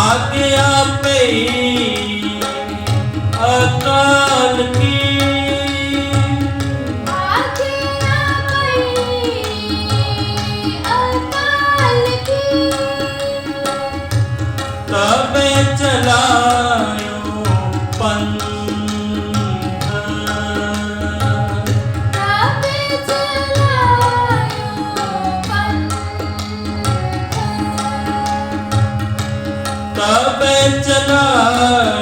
আর না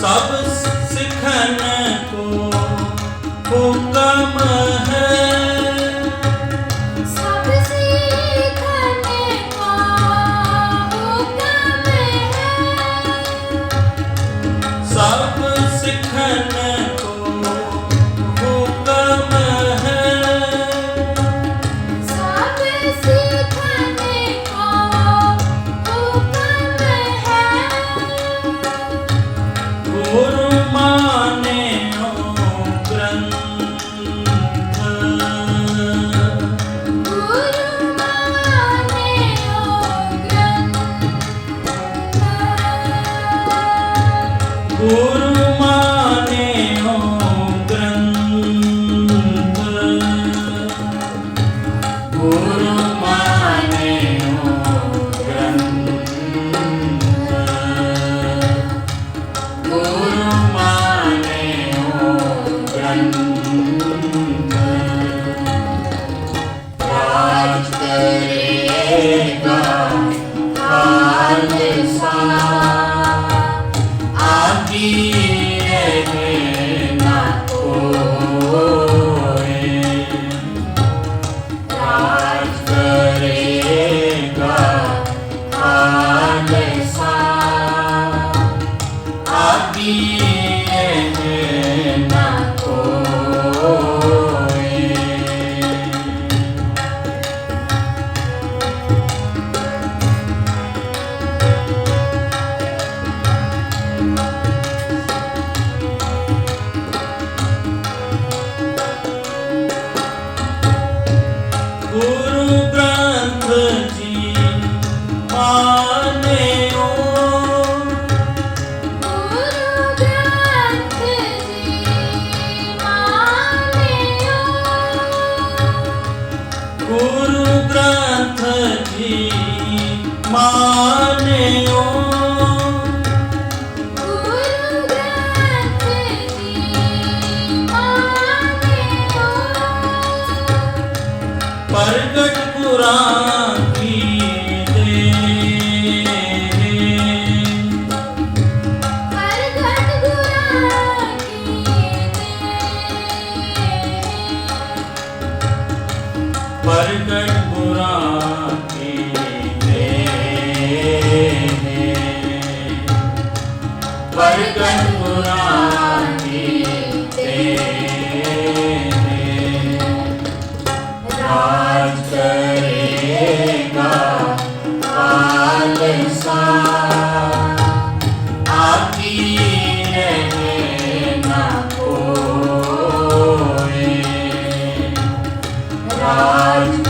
咱们 ਜੀ ਮਾਨਿਓ। ਗੁਰੂ ਗ੍ਰੰਥ ਜੀ ਮਾਨਿਓ ਪ੍ਰਗਟ ਪੁਰਾਣ Bye.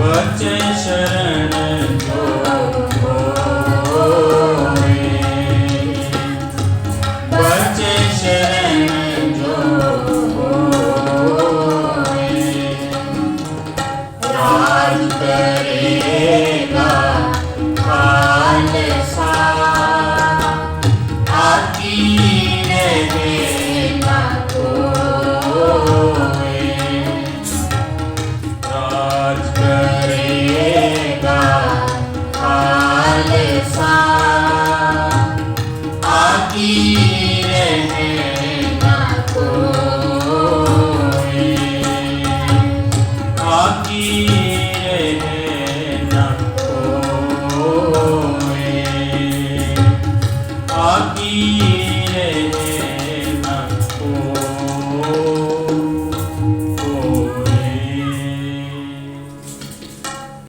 വച ശരണ.